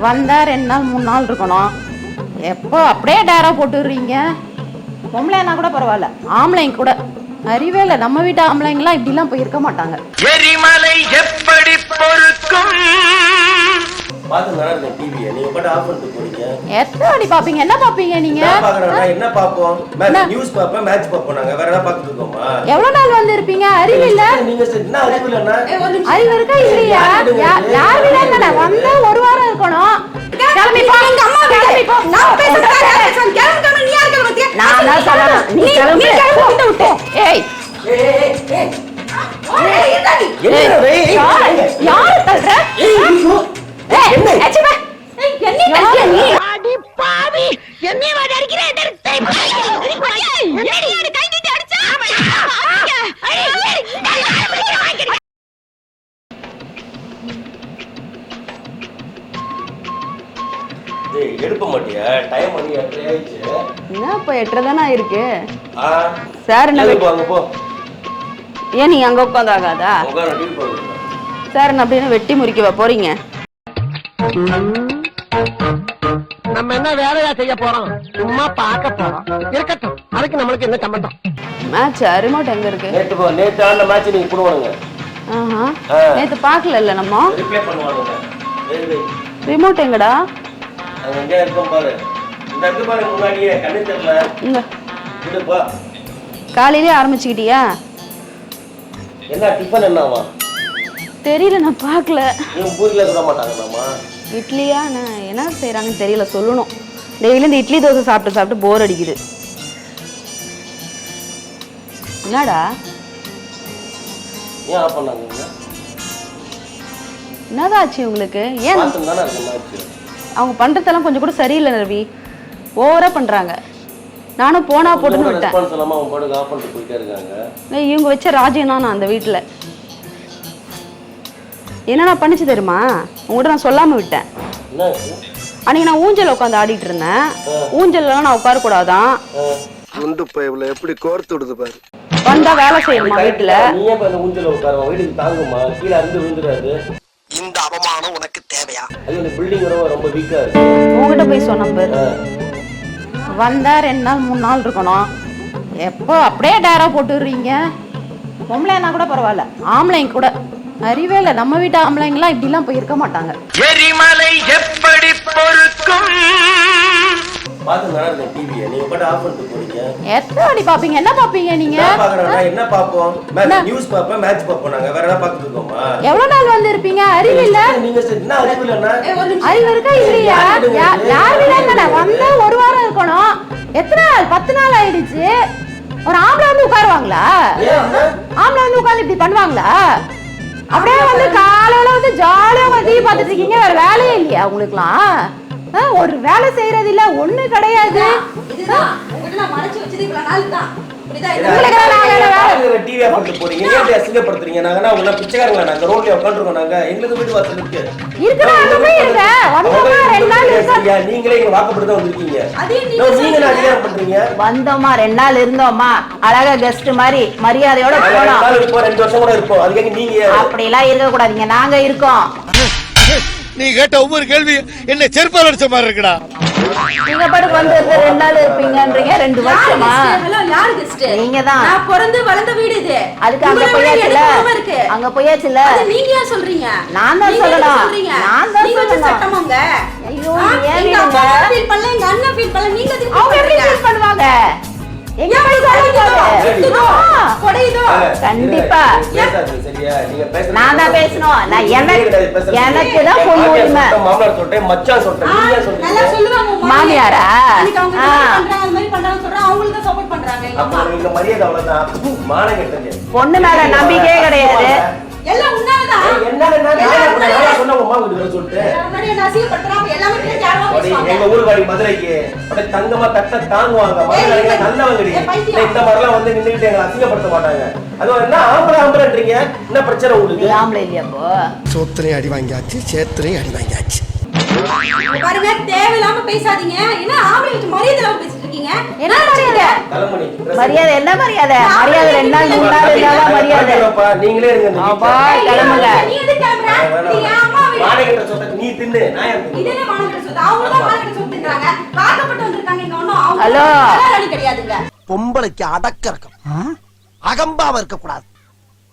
வந்தால் ரெண்டு நாள் மூணு நாள் இருக்கணும். எப்போ அப்படியே டேரா போட்டுடுறீங்க? பொம்பளைனா கூட பரவாயில்ல. ஆம்பளைங்க கூட. அறிவே இல்லை. நம்ம வீட்டு ஆம்பளைங்களாம் இப்படிலாம் போய் இருக்க மாட்டாங்க. எரிமலை எப்படி பொறுக்கும்? பார்த்து நல்லா இருக்கேன் டிவியை நீங்க பாட்டு ஆஃப் பண்ணிட்டு போறீங்க. எத்தனை வாட்டி பாப்பீங்க என்ன பாப்பீங்க நீங்க? என்ன பாப்போம் என்ன? நியூஸ் பாப்பேன் மேட்ச் பாப்போம் நாங்க வேற என்ன பாத்துட்டு இருக்கோமா? எவ்வளவு நாள் வந்து இருப்பீங்க அறிவு இல்ல? நீங்க சரி, என்ன அறிவு இல்லைன்னா? அறிவு இருக்கா? இல்லையா? யார் வீடு வந்தா ஒரு வாரம் இருக்கணும். கிளம்பி போ. எங்க அம்மா கிளம்பி போ. நான் பேசுறேன் கிளம்பி கிளம்பி நீ யார் கிளம்பி நான் தான் சொல்லணும் நீ கிளம்பி. விட்டு விட்டு. ஏய். ஏய், தள்ளுற? எடுக்க மாட்டியா? டைம் மணி எட்டரை ஆயிடுச்சு. என்ன இப்ப எட்டரை தானே இருக்கு ஆ. சார் என்ன எதுக்கு அங்க போ? ஏன் நீங்க அங்க உட்காந்து ஆகாதா? சார் என்ன அப்படின்னு வெட்டி முறிக்கவா போறீங்க? நம்ம என்ன வேலையா செய்ய போறோம்? சும்மா பார்க்க போறோம். இருக்கட்டும். அதுக்கு நம்மளுக்கு என்ன சம்பந்தம்? மேட்ச் ரிமோட் எங்க இருக்கு? நேத்து போ நேத்து ஆன மேட்ச் நீங்க போடுவானுங்க. ஆஹா. நேத்து பாக்கல நம்ம? ரிப்ளை வெரி ரிமோட் எங்கடா? அங்க எங்க இருக்கோம் பாரு. இந்த இடத்து பாரு முன்னாடியே. கண்ணு தெரியல. இங்க. இது பா. காலையிலே ஆரம்பிச்சுக்கிட்டியா? என்ன டிஃபன் என்னவா தெரியல நான் பார்க்கல. இவங்க பூரியில சுட மாட்டாங்க நாமா இட்லியா நான் என்ன செய்றாங்கன்னு தெரியல சொல்லணும். டெய்லி இந்த இட்லி தோசை சாப்பிட்டு சாப்பிட்டு போர் அடிக்குது. என்னடா? ஏன் ஆஃப் பண்ணாங்க இவங்க? என்னதான் ஆச்சு உங்களுக்கு? ஏன்? அவங்க பண்றதெல்லாம் கொஞ்சம் கூட சரியில்லை ரவி. ஓவரா பண்றாங்க. நானும் போனா போட்டுன்னு விட்டேன். இவங்க வச்ச ராஜ்யம் நான் அந்த வீட்டில் என்ன நான் பண்ணிச்சு தெரியுமா? உங்கள்கிட்ட நான் சொல்லாம விட்டேன்? அன்னைக்கு நான் ஊஞ்சல் உட்காந்து ஆடிட்டு இருந்தேன். ஊஞ்சல்லாம் நான் உட்காரக்கூடாதான். குண்டு பைப்ல எப்படி கோர்த்து விடுது பாரு. வந்தா வேலை செய்யணுமா வீட்டில்? நீ ஏன் இப்ப அந்த ஊஞ்சல உட்காருவா வீட்டுக்கு தாங்குமா கீழே அருந்து விழுந்துடாது இந்த அவமானம் உனக்கு தேவையா? அது இந்த பில்டிங் ரொம்ப வீக்கா இருக்கு. உங்ககிட்ட போய் சொன்னேன் பேர். வந்தா ரெண்டு நாள் மூணு நாள் இருக்கணும். எப்போ அப்படியே டேரா போட்டுடுறீங்க? பொம்பளைனா கூட பரவாயில்ல. ஆம்பளைங்க கூட. அறிவே இல்லை. நம்ம வீட்டு ஆம்பளைங்களாம் இப்படிலாம் போய் இருக்க மாட்டாங்க. எரிமலை எப்படி பொறுக்கும்? எத்தனை வாட்டி பாப்பீங்க? என்ன பாப்பீங்க நீங்க? என்ன பாக்குறோம்னா என்ன பாப்போம்? நியூஸ் பாப்பேன் மேட்ச் பாப்போம் நாங்க வேற என்ன பாத்துட்டு இருக்கோமா? எவ்வளவு நாள் வந்து இருப்பீங்க அறிவு இல்ல? நீங்க சரி, என்ன அறிவு இல்லைன்னா அறிவு இருக்கா இல்லையா? யா- யார் வீடா இல்ல வந்தா ஒரு வாரம் இருக்கணும். எத்தனை நாள்? பத்து நாள் ஆயிடுச்சு. ஒரு ஆம்பளை வந்து உட்காருவாங்களா? ஆம்பளை வந்து உட்கார்ந்து இப்படி பண்ணுவாங்களா? அப்படியே வந்து காலையில வந்து ஜாலியா டிவி பார்த்துட்டு இருக்கீங்க வேற வேலையே இல்லையா உங்களுக்குலாம் ஆ, ஒரு வேலை செய்யறது இல்ல ஒண்ணு கிடையாது. இதுதான். உங்ககிட்ட நான் மறைச்சு வச்சது இவ்வளவு நாள் தான். புரியுதா இது உங்களுக்கு எல்லாம் நாங்க வேலை- டிவி ஆஃப் பண்ணிட்டு போறீங்க? ஏன் அசிங்கப்படுத்துறீங்க? நாங்க உங்களை பிச்சைக்காரங்களா நாங்க ரோட்ல உட்காந்துருக்கோம் நாங்க. எங்களுக்கு வீட்டு வாசல் இருக்கு. ரெண்டு சரியா, நீங்களே இங்க வாக்கப்படுத்த வந்திருக்கீங்க. நீங்க அதிகாரம் பண்றீங்க. வந்தோமா? ரெண்டு நாள் இருந்தோமா? அழகா கெஸ்ட் மாதிரி மரியாதையோட போனோம். ரெண்டு வருஷம் கூட இருப்போம். அதுக்காக நீங்க யாரு? அப்படிலாம் இருக்க கூடாதீங்க நாங்க இருக்கோம். நீ கேட்ட ஒவ்வொரு கேள்வி என்ன செருப்பால் அடிச்ச மாதிரி இருக்குடா. நீங்க பாட்டுக்கு வந்து இருந்து ரெண்டு நாள் இருப்பீங்கன்றீங்க ரெண்டு வருஷமா? யாரு கெஸ்ட் நீங்க தான் நான் பிறந்து வளர்ந்த வீடு இது. அதுக்கு அங்க போயாச்சுல? அங்க போயாச்சுல? அது நீங்க ஏன் சொல்றீங்க? நான் தான் சொல்லணும். நான் தான் சொல்லணும். சட்டமாங்க ஐயோ, ஆ, ஏன் எங்க வீடுங்க? அப்பா ஃபீல் பண்ணல எங்க அண்ணன் ஃபீல் பண்ணல நீங்க எதுக்கு அவங்க எப்படி பண்றீங்க? ஃபீல் பண்ணுவாங்க? கண்டிப்பா. நான் தான் பேசணும். நான் எனக்கு- தான் பொண்ணு உரிமை. மாமனார் சொல்லிட்டேன், மச்சான் நீங்க சொல்றீங்க? உங்க மாமியாரா? பொண்ணு மேல நம்பிக்கையே கிடையாது. எல்லாம் உன்னாலதான். நான் சொன்ன அம்மா வீட்டுக்கு வர சொல்லிட்டு என்ன. எங்க ஊர் வாடி மதுரைக்கு அப்படியே தங்கமா தட்ட தாங்குவாங்க. மதுரைங்க ஏய், நல்லவங்கடி. இந்த மாதிரிலாம் வந்து நின்னுகிட்டு எங்களை அசிங்கப்படுத்த மாட்டாங்க. அதுவும் என்ன ஆம்பளை ஆம்பளைன்றீங்க? என்ன பிரச்சனை உங்களுக்கு? ஆம்பளை இல்லையா அப்போ? சோத்திரையும் அடி வாங்கியாச்சு சேத்திரையும் அடி வாங்கியாச்சு. பாருங்க தேவையில்லாம பேசாதீங்க. என்ன ஆம்பளை வச்சு மரியாதை இல்லாம இருக்கீங்க என்ன மரியாதை மரியாதை என்ன மரியாதை மரியாதை ரெண்டு நாள் மூணு நாள் இருந்தாதான் மரியாதை நீங்களே இருங்க அப்பா. கிளம்புங்க நீ எதுக்கு கிளம்புற? நீ அம்மா வீடு. மானகட்ட சொத்தை நீ தின்னு நான் இது? என்ன மானகட்ட சொத்து? அவங்கதான் மானகட்ட சொத்துன்றாங்க. வாக்கப்பட்டு வந்திருக்காங்க இங்க ஒண்ணும் அவங்க ஹலோ. கிடையாதுங்க. பொம்பளைக்கு அடக்க இருக்கணும் அகம்பாவ இருக்க கூடாது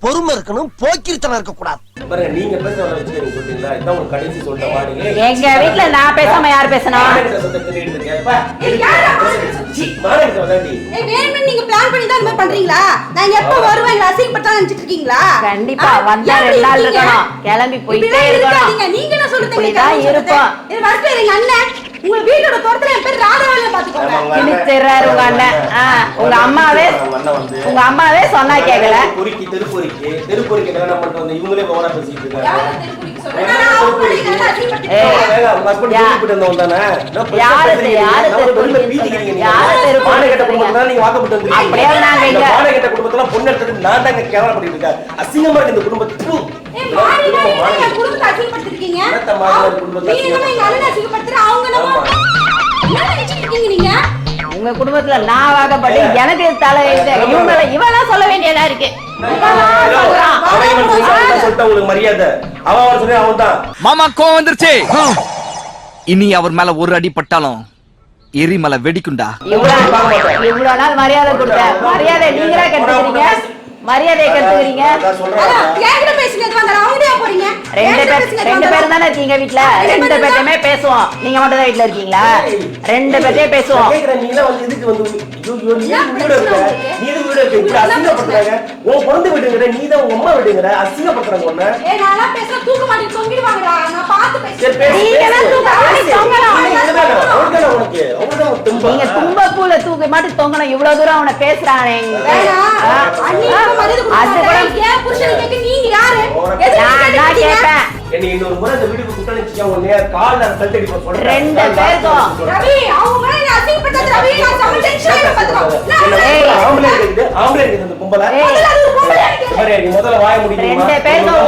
பொறுமை இருக்கணும் போக்கிரித்தனம் இருக்க கூடாது பாருங்க நீங்க பேச வர வச்சு நீங்க சொல்றீங்களா இதான் உங்களுக்கு கடைசி சொல்ற வாடிங்க எங்க வீட்ல நான் பேசாம யார் பேசணும் நீங்க plan பண்ணி தான் இந்த மாதிரி பண்றீங்களா? நான் எப்ப வருவேன், எங்களை அசிங்கப்படுத்தலாம்னு நினைச்சிட்டு இருக்கீங்களா? கண்டிப்பா வந்தா ரெண்டு நாள்? இருக்கணும் கிளம்பி போயிட்டே இருக்கணும் இருக்காதீங்க. நீங்க என்ன சொல்றீங்க? இருப்போம். சொல்றது? இது வரட்டு எங்க அண்ணன். உங்க வீட்டோட தோட்டத்துல என் பேர் ராதாவில பாத்துக்கோங்க. ஆமா, உங்க அண்ணன். உங்க அண்ணன் ஆ, உங்க அம்மாவே உங்க அம்மாவே சொன்னா கேக்கல பொறுக்கி தெருப்பொறிக்கு தெருப்பொறிக்கு என்ன பண்ணிட்டு வந்து இவங்களே ஓவரா பேசிட்டு இருக்காங்க அசிங்கமா இருக்கு இந்த குடும்பத்துக்கு. ஏய், மாறி குடும்பம் மாறி மானகெட்ட என் குடும்பத்தை அசிங்கப்படுத்திருக்கீங்க. என்னத்த மாறி மாறி குடும்பத்தை நீ என்னமோ எங்க அண்ணனை அசிங்கப்படுத்துற, அவங்க என்னமோ- ஆமா. என்ன நினைச்சிட்டு இருக்கீங்க நீங்க? உங்க குடும்பத்துல நான் வாக்கப்பட்டு எனக்கு தலை இது. இவங்கள இவெல்லாம் சொல்ல வேண்டியதா இருக்கு. உங்களுக்கு மரியாதை. அவன் அவன் சொல்லி அவன் தான். மாமா கோவம் வந்துருச்சு. இனி அவர் மேல ஒரு அடி பட்டாலும் எரிமலை வெடிக்குண்டா இவ்வளவு நாள் மரியாதை கொடுத்த மரியாதை நீங்களா கெடுத்துக்கிறீங்க. மரியாதையை கெடுத்துக்கிறீங்க? என்கிட்ட பேசுங்க போறீங்க? ரெண்டு பேர் ரெண்டு பேர் இருந்தாலும். தானே இருக்கீங்க வீட்ல? ரெண்டு ரெண்டு பேர் பேர்த்தையுமே பேசுவோம். நீங்க மட்டும் தான் வீட்ல இருக்கீங்களா? ரெண்டு பேர்த்தையும் பேசுவோம். இதுக்கு வந்து நீங்க தெம்பா. நீங்க தும்ப பூல தூக்கி மாட்டி தொங்கணும். இவ்வளவு தூரம் அவனை பேசுறானே. ரெண்டு பேருக்கும்.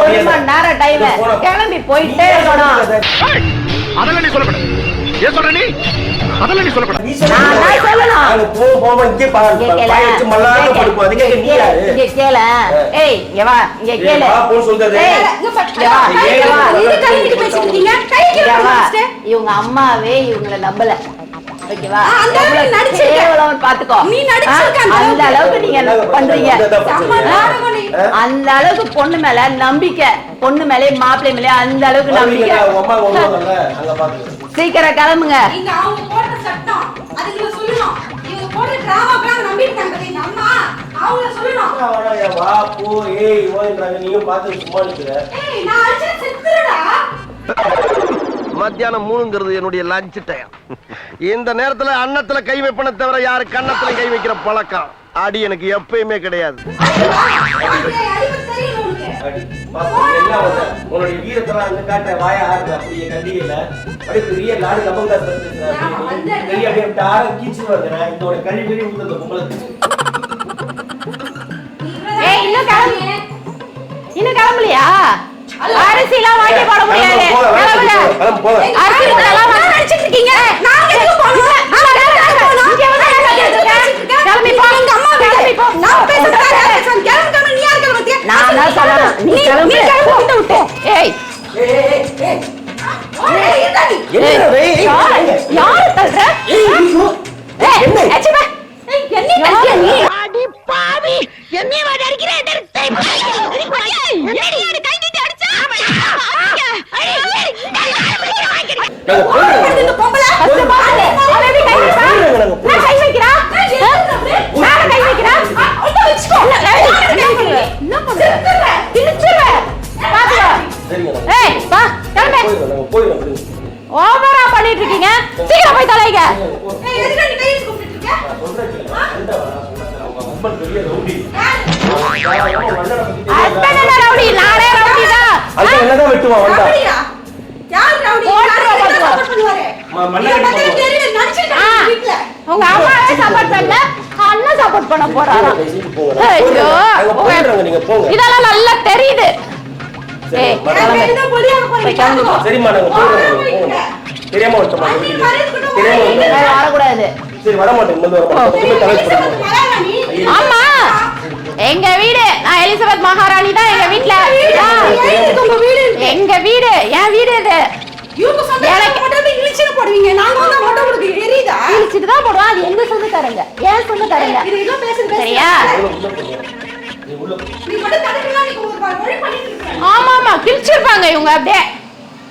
ஒரு மணி நேரம் டைம் கிளம்பி போயிட்டே இருக்கணும். அதெல்லாம் நீ சொல்லப்பட ஏன் சொல்ற நீ? அதெல்லாம் நீ. இவங்க அம்மாவே இவங்கள நம்பல. ஓகேவா அந்த அளவுக்கு எவ்வளவு நடிச்சிருக்க. கேவலம்னு பாத்துக்கோ நீ நடிச்சிருக்க அந்த அளவுக்கு. நீங்க பண்றீங்க. அந்த அளவுக்கு பொண்ணு மேல நம்பிக்கை. பொண்ணு மேலே மாப்பிள்ளை மேலே அந்த அளவுக்கு நம்பிக்கை. சீக்கிரம் கிளம்புங்க. நீங்க அவங்க போடுற சட்டம் அதுங்களை சொல்லணும். இவங்க போடுற டிராமாக்கெல்லாம் நம்பிட்டாங்க எங்க அம்மா? அவங்கள சொல்லணும். அவனா, வா, போ, ஏய், ஓன்றாங்க. நீயும் பார்த்து சும்மா நிக்கிற. ஏய் நான் அடிச்சு செத்துறடா மத்தியானம் மூணுங்கிறது என்னுடைய லஞ்ச் டைம் இந்த நேரத்துல அன்னத்துல கை வைப்பன தவிர யாரு கன்னத்துல கை வைக்கிற பழக்கம்? அடி எனக்கு எப்பயுமே கிடையாது. எல்லாம் வந்த. உன்னுடைய வீரத்தெல்லாம் வாயா ஆடுற அப்படியே கண்டிகையில அப்படியே பெரிய லாடு கபங்கா பெரிய அப்படியே டார கீச்சு இதோட கழி வெளி இன்னும் கிளம்பு. இன்னும் கிளம்பலையா? அரிசி எல்லாம் வாங்கி போட முடியாது. அரிசி இதெல்லாம் வாங்கி நடிச்சிட்டு இருக்கீங்க கிளம்பு, என்ன போ. கிளம்பி போ. நான் பேசுறதா கிளம்பு கிளம்பு நீ யார் கிளம்பு நான் தான் சொல்லணும் நீ கிளம்பு. விட்டு விட்டு ஏய். யாரு தள்ளுற? ஏய், அடிச்சு பக்கத்துல தெரியுது? நடிச்சிருக்காங்க ஆ. வீட்ல. உங்க அம்மாவே சப்போர்ட் பண்ணல. அண்ணன் சப்போர்ட் பண்ண போறாராம். இதெல்லாம் நல்லா தெரியுது. சரிம்மா நாங்க. தெரியாம மறைச்சுக்கிட்டு தெரியாம? வரக்கூடாது. சரி வர மாட்டேன்? ஆமா எங்க வீடு? நான் எலிசபெத் மகாராணி தான் எங்க வீட்ல. எங்க வீடு? என் வீடு இது. சரியா? ஆமா ஆமா கிழிச்சிருப்பாங்க இவங்க அப்படியே.